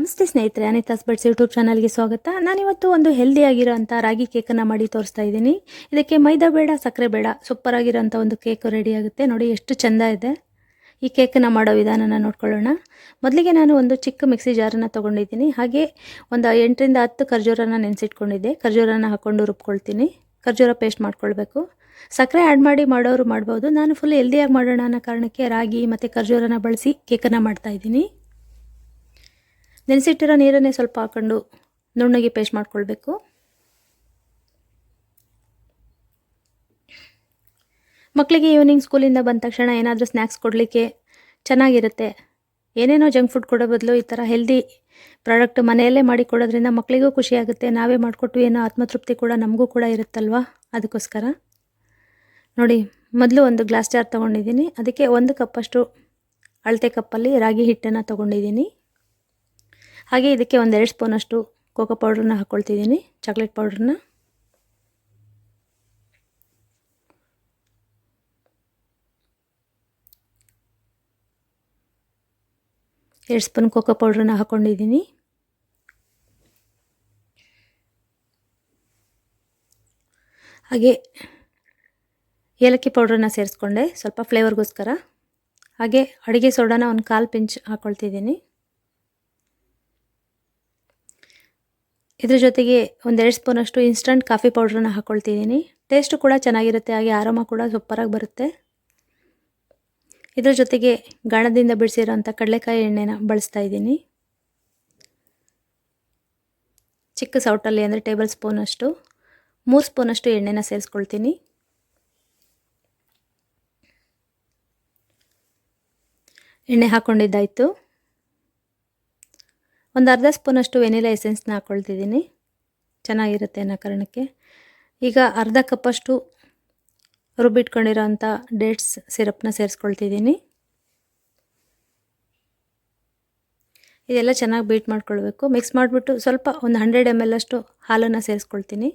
ನಮಸ್ತೆ ಸ್ನೇಹಿತರೆ ಅನಿತಾಸ್ buds YouTube ಚಾನಲ್ಗೆ ಸ್ವಾಗತ. ನಾನಿವತ್ತು ಒಂದು ಹೆಲ್ದಿ ಆಗಿರೋಂಥ ರಾಗಿ ಕೇಕನ್ನು ಮಾಡಿ ತೋರಿಸ್ತಾ ಇದ್ದೀನಿ. ಇದಕ್ಕೆ ಮೈದಾ ಬೇಡ, ಸಕ್ಕರೆ ಬೇಡ ಸೂಪರ್ ಆಗಿರೋಂಥ ಒಂದು ಕೇಕ್ ರೆಡಿ ಆಗುತ್ತೆ. ನೋಡಿ, ಎಷ್ಟು ಚೆಂದ ಇದೆ. ಈ ಕೇಕನ್ನು ಮಾಡೋ ವಿಧಾನನ ನೋಡ್ಕೊಳ್ಳೋಣ. ಮೊದಲಿಗೆ ನಾನು ಒಂದು ಚಿಕ್ಕ ಮಿಕ್ಸಿ ಜಾರನ್ನು ತೊಗೊಂಡಿದ್ದೀನಿ. ಹಾಗೆ ಒಂದು ಎಂಟರಿಂದ ಹತ್ತು ಖರ್ಜೂರನ ನೆನೆಸಿಟ್ಕೊಂಡಿದ್ದೆ. ಖರ್ಜೂರನ ಹಾಕ್ಕೊಂಡು ರುಬ್ಕೊಳ್ತೀನಿ. ಖರ್ಜೂರ ಪೇಸ್ಟ್ ಮಾಡ್ಕೊಳ್ಬೇಕು. ಸಕ್ಕರೆ ಆ್ಯಡ್ ಮಾಡಿ ಮಾಡೋರು ಮಾಡ್ಬೋದು. ನಾನು ಫುಲ್ ಹೆಲ್ದಿಯಾಗಿ ಮಾಡೋಣ ಅನ್ನೋ ಕಾರಣಕ್ಕೆ ರಾಗಿ ಮತ್ತು ಖರ್ಜೂರನ ಬಳಸಿ ಕೇಕನ್ನು ಮಾಡ್ತಾ ಇದ್ದೀನಿ. ನೆನೆಸಿಟ್ಟಿರೋ ನೀರನ್ನೇ ಸ್ವಲ್ಪ ಹಾಕೊಂಡು ನುಣ್ಣಗೆ ಪೇಸ್ಟ್ ಮಾಡ್ಕೊಳ್ಬೇಕು. ಮಕ್ಕಳಿಗೆ ಈವ್ನಿಂಗ್ ಸ್ಕೂಲಿಂದ ಬಂದ ತಕ್ಷಣ ಏನಾದರೂ ಸ್ನ್ಯಾಕ್ಸ್ ಕೊಡಲಿಕ್ಕೆ ಚೆನ್ನಾಗಿರುತ್ತೆ. ಏನೇನೋ ಜಂಕ್ ಫುಡ್ ಕೊಡೋ ಬದಲು ಈ ಥರ ಹೆಲ್ದಿ ಪ್ರಾಡಕ್ಟ್ ಮನೆಯಲ್ಲೇ ಮಾಡಿ ಕೊಡೋದ್ರಿಂದ ಮಕ್ಕಳಿಗೂ ಖುಷಿಯಾಗುತ್ತೆ ನಾವೇ ಮಾಡಿಕೊಟ್ಟು ಏನೋ ಆತ್ಮತೃಪ್ತಿ ಕೂಡ ನಮಗೂ ಕೂಡ ಇರುತ್ತಲ್ವ? ಅದಕ್ಕೋಸ್ಕರ. ನೋಡಿ, ಮೊದಲು ಒಂದು ಗ್ಲಾಸ್ ಜಾರ್ ತೊಗೊಂಡಿದ್ದೀನಿ. ಅದಕ್ಕೆ ಒಂದು ಕಪ್ಪಷ್ಟು ಅಳತೆ ಕಪ್ಪಲ್ಲಿ ರಾಗಿ ಹಿಟ್ಟನ್ನು ತೊಗೊಂಡಿದ್ದೀನಿ. ಹಾಗೆ ಇದಕ್ಕೆ ಒಂದೆರಡು ಸ್ಪೂನಷ್ಟು ಕೋಕೋ ಪೌಡ್ರನ್ನ ಹಾಕ್ಕೊಳ್ತಿದ್ದೀನಿ ಚಾಕ್ಲೇಟ್ ಪೌಡ್ರನ್ನ ಎರಡು ಸ್ಪೂನ್ ಕೋಕೋ ಪೌಡ್ರನ್ನ ಹಾಕ್ಕೊಂಡಿದ್ದೀನಿ ಹಾಗೆ ಏಲಕ್ಕಿ ಪೌಡ್ರನ್ನ ಸೇರಿಸ್ಕೊಂಡೆ. ಸ್ವಲ್ಪ ಫ್ಲೇವರ್ಗೋಸ್ಕರ ಹಾಗೆ ಅಡುಗೆ ಸೋಡಾನ ಒಂದು ಕಾಲು ಪಿಂಚ್ ಹಾಕ್ಕೊಳ್ತಿದ್ದೀನಿ ಇದ್ರ ಜೊತೆಗೆ ಒಂದೆರಡು ಸ್ಪೂನಷ್ಟು ಇನ್ಸ್ಟಂಟ್ ಕಾಫಿ ಪೌಡ್ರನ್ನ ಹಾಕ್ಕೊಳ್ತಿದ್ದೀನಿ ಟೇಸ್ಟು ಕೂಡ ಚೆನ್ನಾಗಿರುತ್ತೆ, ಹಾಗೆ ಆರಾಮ ಕೂಡ ಸೂಪರಾಗಿ ಬರುತ್ತೆ. ಇದ್ರ ಜೊತೆಗೆ ಗಾಣದಿಂದ ಬಿಡಿಸಿರೋಂಥ ಕಡಲೆಕಾಯಿ ಎಣ್ಣೆನ ಬಳಸ್ತಾ ಇದ್ದೀನಿ. ಚಿಕ್ಕ ಸೌಟಲ್ಲಿ ಅಂದರೆ ಟೇಬಲ್ ಸ್ಪೂನಷ್ಟು ಮೂರು ಸ್ಪೂನಷ್ಟು ಎಣ್ಣೆನ ಸೇರಿಸ್ಕೊಳ್ತೀನಿ. ಎಣ್ಣೆ ಹಾಕ್ಕೊಂಡಿದ್ದಾಯಿತು ಒಂದು ಅರ್ಧ ಸ್ಪೂನಷ್ಟು ವೆನಿಲಾ ಎಸೆನ್ಸ್ನ ಹಾಕ್ಕೊಳ್ತಿದ್ದೀನಿ ಚೆನ್ನಾಗಿರುತ್ತೆ ಅನ್ನೋ ಕಾರಣಕ್ಕೆ. ಈಗ ಅರ್ಧ ಕಪ್ಪಷ್ಟು ರುಬ್ಬಿಟ್ಕೊಂಡಿರೋ ಅಂಥ ಡೇಟ್ಸ್ ಸಿರಪ್ನ ಸೇರಿಸ್ಕೊಳ್ತಿದ್ದೀನಿ. ಇದೆಲ್ಲ ಚೆನ್ನಾಗಿ ಬೀಟ್ ಮಾಡ್ಕೊಳ್ಬೇಕು. ಮಿಕ್ಸ್ ಮಾಡಿಬಿಟ್ಟು ಸ್ವಲ್ಪ ಒಂದು ಹಂಡ್ರೆಡ್ ಎಂ ಎಲ್ ಅಷ್ಟು ಹಾಲನ್ನು ಸೇರಿಸ್ಕೊಳ್ತೀನಿ.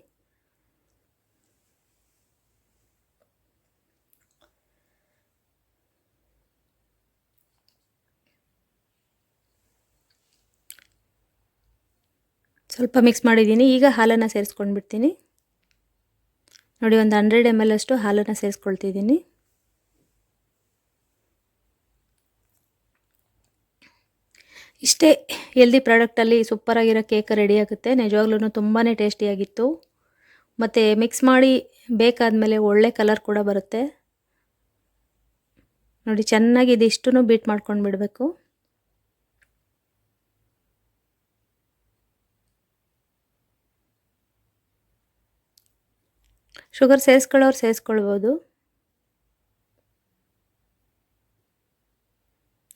ಸ್ವಲ್ಪ ಮಿಕ್ಸ್ ಮಾಡಿದ್ದೀನಿ. ಈಗ ಹಾಲನ್ನು ಸೇರಿಸ್ಕೊಂಡ್ಬಿಡ್ತೀನಿ. ನೋಡಿ, ಒಂದು ಹಂಡ್ರೆಡ್ ಎಂ ಎಲ್ ಅಷ್ಟು ಹಾಲನ್ನು ಸೇರಿಸ್ಕೊಳ್ತಿದ್ದೀನಿ. ಇಷ್ಟೇ ಎಲ್ದಿ ಪ್ರಾಡಕ್ಟಲ್ಲಿ ಸೂಪರಾಗಿರೋ ಕೇಕ್ ರೆಡಿ ಆಗುತ್ತೆ. ನಿಜವಾಗ್ಲೂ ತುಂಬಾ ಟೇಸ್ಟಿಯಾಗಿತ್ತು ಮತ್ತು ಮಿಕ್ಸ್ ಮಾಡಿ ಬೇಕಾದಮೇಲೆ ಒಳ್ಳೆ ಕಲರ್ ಕೂಡ ಬರುತ್ತೆ. ನೋಡಿ, ಚೆನ್ನಾಗಿ ಇದಿಷ್ಟು ಬೀಟ್ ಮಾಡ್ಕೊಂಡು ಬಿಡಬೇಕು ಶುಗರ್ ಸೇರಿಸ್ಕೊಳ್ಳೋರು ಸೇರಿಸ್ಕೊಳ್ಬೋದು.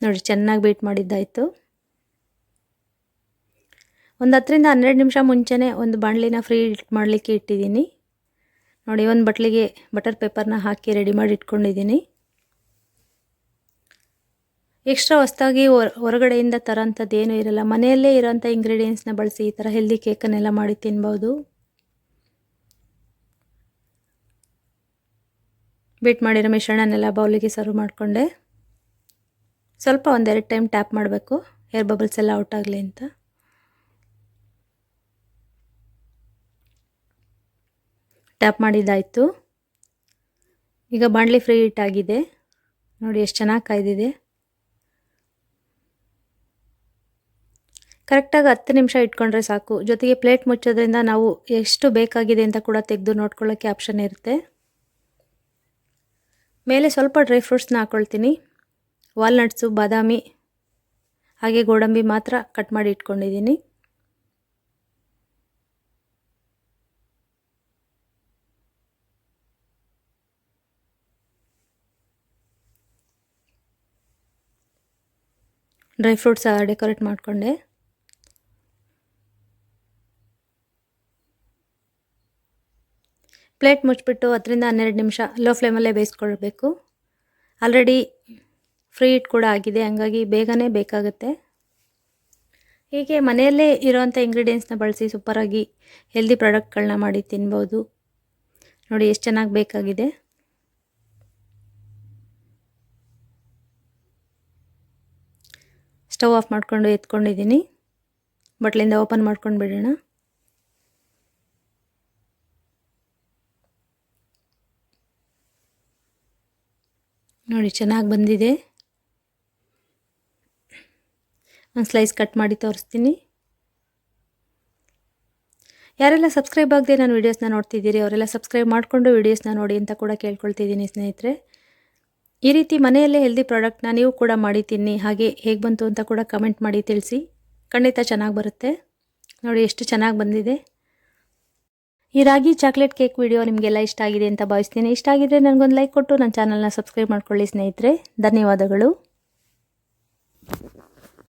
ನೋಡಿ, ಚೆನ್ನಾಗಿ ಬೀಟ್ ಮಾಡಿದ್ದಾಯಿತು. ಒಂದು ಹತ್ತರಿಂದ ಹನ್ನೆರಡು ನಿಮಿಷ ಮುಂಚೆನೇ ಒಂದು ಬಾಣಲಿನ ಫ್ರೀ ಮಾಡಲಿಕ್ಕೆ ಇಟ್ಟಿದ್ದೀನಿ. ನೋಡಿ, ಒಂದು ಬಟ್ಲಿಗೆ ಬಟರ್ ಪೇಪರ್ನ ಹಾಕಿ ರೆಡಿ ಮಾಡಿ ಇಟ್ಕೊಂಡಿದ್ದೀನಿ. ಎಕ್ಸ್ಟ್ರಾ ಹೊಸ್ದಾಗಿ ಹೊರಗಡೆಯಿಂದ ತರೋಂಥದ್ದು ಏನೂ ಇರಲ್ಲ. ಮನೆಯಲ್ಲೇ ಇರೋಂಥ ಇಂಗ್ರೀಡಿಯೆಂಟ್ಸ್ನ ಬಳಸಿ ಈ ಥರ ಹೆಲ್ದಿ ಕೇಕನ್ನೆಲ್ಲ ಮಾಡಿ ತಿನ್ಬೋದು. ಬೀಟ್ ಮಾಡಿರೋ ಮಿಶ್ರಣನೆಲ್ಲ ಬೌಲಿಗೆ ಸರ್ವ್ ಮಾಡಿಕೊಂಡೆ. ಸ್ವಲ್ಪ ಒಂದೆರಡು ಟೈಮ್ ಟ್ಯಾಪ್ ಮಾಡಬೇಕು. ಏರ್ ಬಬಲ್ಸ್ ಎಲ್ಲ ಔಟ್ ಆಗಲಿ ಅಂತ. ಟ್ಯಾಪ್ ಮಾಡಿದ್ದಾಯಿತು. ಈಗ ಬಾಣಲಿ ಫ್ರೀ ಹಿಟ್ ಆಗಿದೆ. ನೋಡಿ ಎಷ್ಟು ಚೆನ್ನಾಗಿ ಕಾಯ್ದಿದೆ. ಕರೆಕ್ಟಾಗಿ ಹತ್ತು ನಿಮಿಷ ಇಟ್ಕೊಂಡ್ರೆ ಸಾಕು. ಜೊತೆಗೆ ಪ್ಲೇಟ್ ಮುಚ್ಚೋದ್ರಿಂದ ನಾವು ಎಷ್ಟು ಬೇಕಾಗಿದೆ ಅಂತ ಕೂಡ ತೆಗೆದು ನೋಡ್ಕೊಳ್ಳೋಕ್ಕೆ ಆಪ್ಷನ್ ಇರುತ್ತೆ. ಮೇಲೆ ಸ್ವಲ್ಪ ಡ್ರೈ ಫ್ರೂಟ್ಸ್ನ ಹಾಕ್ಕೊಳ್ತೀನಿ ವಾಲ್ನಟ್ಸು, ಬಾದಾಮಿ, ಹಾಗೆ ಗೋಡಂಬಿ ಮಾತ್ರ ಕಟ್ ಮಾಡಿ ಇಟ್ಕೊಂಡಿದ್ದೀನಿ. ಡ್ರೈ ಫ್ರೂಟ್ಸ್ ಡೆಕೋರೇಟ್ ಮಾಡಿಕೊಂಡೆ. ಪ್ಲೇಟ್ ಮುಚ್ಚಿಬಿಟ್ಟು ಹತ್ತರಿಂದ ಹನ್ನೆರಡು ನಿಮಿಷ ಲೋ ಫ್ಲೇಮಲ್ಲೇ ಬೇಯಿಸ್ಕೊಳ್ಬೇಕು. ಆಲ್ರೆಡಿ ಫ್ರೀ ಇಟ್ ಕೂಡ ಆಗಿದೆ, ಹಂಗಾಗಿ ಬೇಗನೆ ಬೇಕಾಗುತ್ತೆ. ಹೀಗೆ ಮನೆಯಲ್ಲೇ ಇರೋವಂಥ ಇಂಗ್ರೀಡಿಯೆಂಟ್ಸ್ನ ಬಳಸಿ ಸೂಪರಾಗಿ ಹೆಲ್ದಿ ಪ್ರಾಡಕ್ಟ್ಗಳನ್ನ ಮಾಡಿ ತಿನ್ಬೋದು. ನೋಡಿ ಎಷ್ಟು ಚೆನ್ನಾಗಿ ಬೇಕಾಗಿದೆ. ಸ್ಟವ್ ಆಫ್ ಮಾಡಿಕೊಂಡು ಎತ್ಕೊಂಡಿದ್ದೀನಿ. ಬಟ್ಲಿಂದ ಓಪನ್ ಮಾಡ್ಕೊಂಡು ಬಿಡೋಣ ನೋಡಿ, ಚೆನ್ನಾಗಿ ಬಂದಿದೆ. ಒಂದು ಸ್ಲೈಸ್ ಕಟ್ ಮಾಡಿ ತೋರಿಸ್ತೀನಿ. ಯಾರೆಲ್ಲ ಸಬ್ಸ್ಕ್ರೈಬ್ ಆಗದೆ ನಾನು ವೀಡಿಯೋಸ್ನ ನೋಡ್ತಿದ್ದೀರಿ, ಅವರೆಲ್ಲ ಸಬ್ಸ್ಕ್ರೈಬ್ ಮಾಡಿಕೊಂಡು ವೀಡಿಯೋಸ್ನ ನೋಡಿ ಅಂತ ಕೂಡ ಕೇಳ್ಕೊಳ್ತಿದ್ದೀನಿ ಸ್ನೇಹಿತರೆ. ಈ ರೀತಿ ಮನೆಯಲ್ಲೇ ಹೆಲ್ದಿ ಪ್ರಾಡಕ್ಟ್ನ ನೀವು ಕೂಡ ಮಾಡಿ ತಿನ್ನಿ, ಹಾಗೆ ಹೇಗೆ ಬಂತು ಅಂತ ಕೂಡ ಕಮೆಂಟ್ ಮಾಡಿ ತಿಳಿಸಿ. ಖಂಡಿತ ಚೆನ್ನಾಗಿ ಬರುತ್ತೆ. ನೋಡಿ, ಎಷ್ಟು ಚೆನ್ನಾಗಿ ಬಂದಿದೆ. ಈ ರಾಗಿ ಚಾಕ್ಲೇಟ್ ಕೇಕ್ ವಿಡಿಯೋ ನಿಮಗೆಲ್ಲ ಇಷ್ಟ ಆಗಿದೆ ಅಂತ ಭಾವಿಸ್ತೀನಿ. ಇಷ್ಟ ಆಗಿದ್ರೆ ನನಗೊಂದು ಲೈಕ್ ಕೊಟ್ಟು ನನ್ನ ಚಾನಲ್ನ ಸಬ್ಸ್ಕ್ರೈಬ್ ಮಾಡ್ಕೊಳ್ಳಿ ಸ್ನೇಹಿತರೆ. ಧನ್ಯವಾದಗಳು.